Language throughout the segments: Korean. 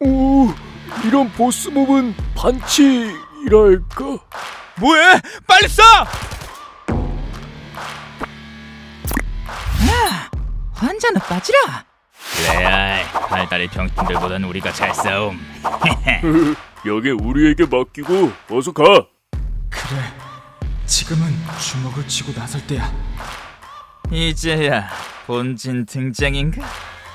오, 이런 보스몹은 반칙이랄까? 뭐해? 빨리 쏴! 환자는 빠지라. 레알 달달이 병신들보단 우리가 잘 싸움. 여기 우리에게 맡기고 어서 가. 그래. 지금은 주먹을 쥐고 나설 때야. 이제야 본진 등장인가?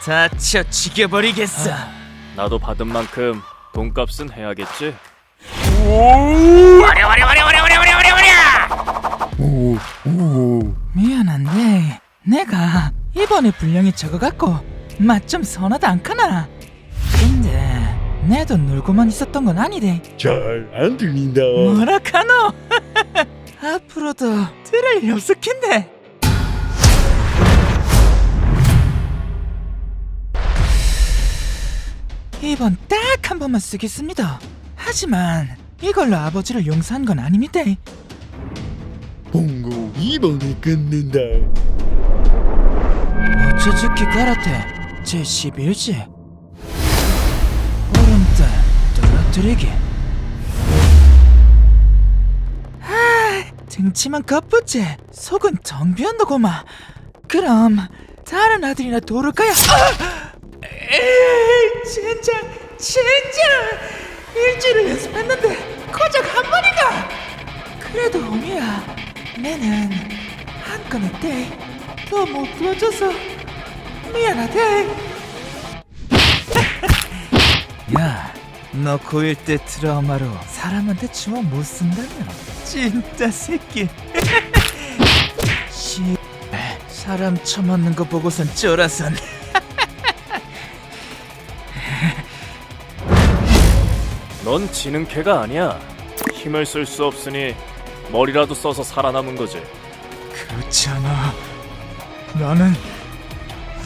다 쳐 죽여버리겠어. 나도 받은 만큼 돈값은 해야겠지. 와려 와려 와려 와려 와려 와려 와려 와려! 오, 오. 미안한데 내가 이번에 분량이 적어갖고 맛 좀 선하다 않카나. 근데 내도 놀고만 있었던 건 아니대. 잘안 들린다. 뭐라 카노? 앞으로도 들을 일 없을 텐데. 이번 딱 한 번만 쓰겠습니다. 하지만 이걸로 아버지를 용서한 건 아닙니다. 봉고 이번에 끝낸다. 모츠즈키 가라테 제 11지 오른때 떨어뜨리기 아 등치만 겉붙지 속은 정비한다고마 그럼 다른 아들이나 도를 까야 아! 에이 젠장 젠장 일주일을 연습했는데 고작 한 번인가? 그래도 어미야 내는 한 건의 때더못 도와줘서 미안하대. 야, 너 고1 때 트라우마로 사람한테 주먹 못 쓴다며. 진짜 새끼. 씨 사람 처맞는 거 보고선 쫄아선 넌 지는 개가 아니야. 힘을 쓸 수 없으니 머리라도 써서 살아남은 거지. 그렇지 않아. 나는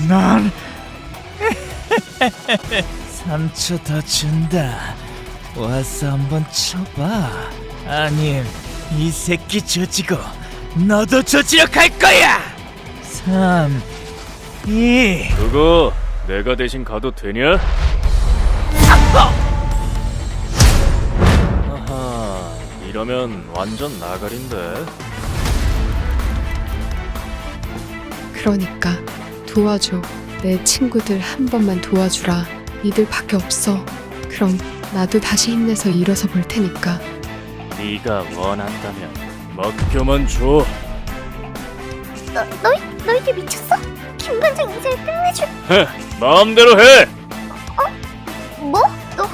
난 3초 더 준다. 와서 한번 쳐봐. 아님 이 새끼 조지고 너도 조지러 갈 거야! 3 2 그거 내가 대신 가도 되냐? 아하, 이러면 완전 나가린데. 그러니까 도와줘. 내 친구들 한 번만 도와주라. 니들밖에 없어. 그럼 나도 다시 힘내서 일어서 볼 테니까. 네가 원한다면 맡겨만 줘. 너, 너희, 너희들 미쳤어? 김반장 인사를 끝내줄 헤, 마음대로 해. 뭐? 너,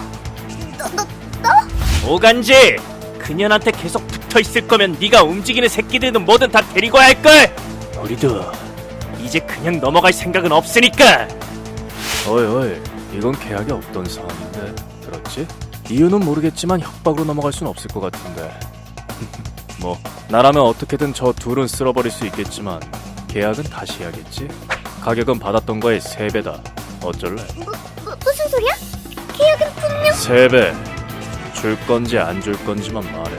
너, 너, 오간지 그년한테 계속 붙어 있을 거면 네가 움직이는 새끼들은 뭐든 다 데리고 할 걸. 우리도 이제 그냥 넘어갈 생각은 없으니까. 어이 어이, 이건 계약이 없던 사안인데 들었지? 이유는 모르겠지만 협박으로 넘어갈 순 없을 것 같은데. 뭐 나라면 어떻게든 저 둘은 쓸어버릴 수 있겠지만 계약은 다시 해야겠지. 가격은 받았던 거의 세 배다. 어쩔래? 뭐, 뭐, 무슨 소리야? 계약은 분명 세 배. 줄 건지 안 줄 건지만 말해.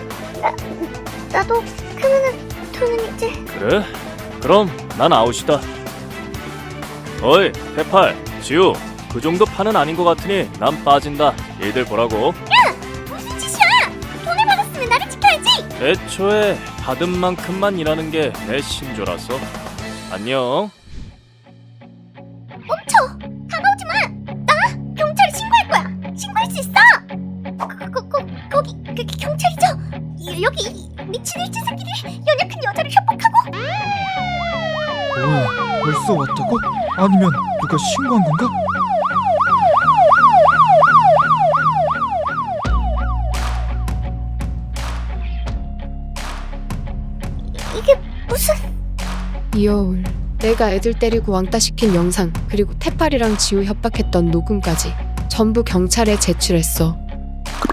나도 그러면은 돈은 이제 그래? 그럼 난 아웃이다. 어이, 페팔, 지우, 그 정도 판은 아닌 것 같으니 난 빠진다. 일들 보라고. 무슨 짓이야? 돈을 받았으면 나를 지켜야지. 애초에 받은 만큼만 일하는 게 내 신조라서. 안녕. 거, 거기 그, 경찰이죠? 이- 여기 이 미친 일진 새끼들이 연약한 여자를 협박하고 뭐야 벌써 왔다고? 아니면 누가 신고한 건가? 이게 무슨? 이여울. 내가 애들 때리고 왕따 시킨 영상 그리고 태팔이랑 지우 협박했던 녹음까지 전부 경찰에 제출했어.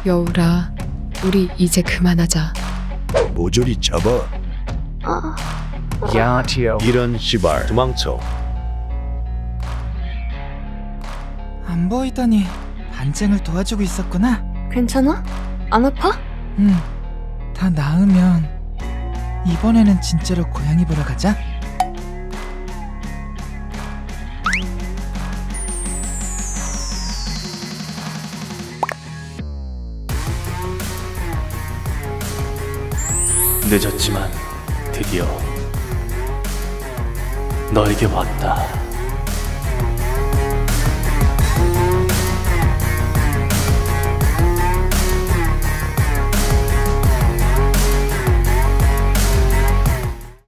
여울아, 우리 이제 그만하자. 모조리 접어 어, 이런 시발 도망쳐 안 보이더니 반쟁을 도와주고 있었구나 괜찮아? 안 아파? 응. 다 나으면 이번에는 진짜로 고양이 보러 가자. 늦었지만 드디어 너에게 왔다.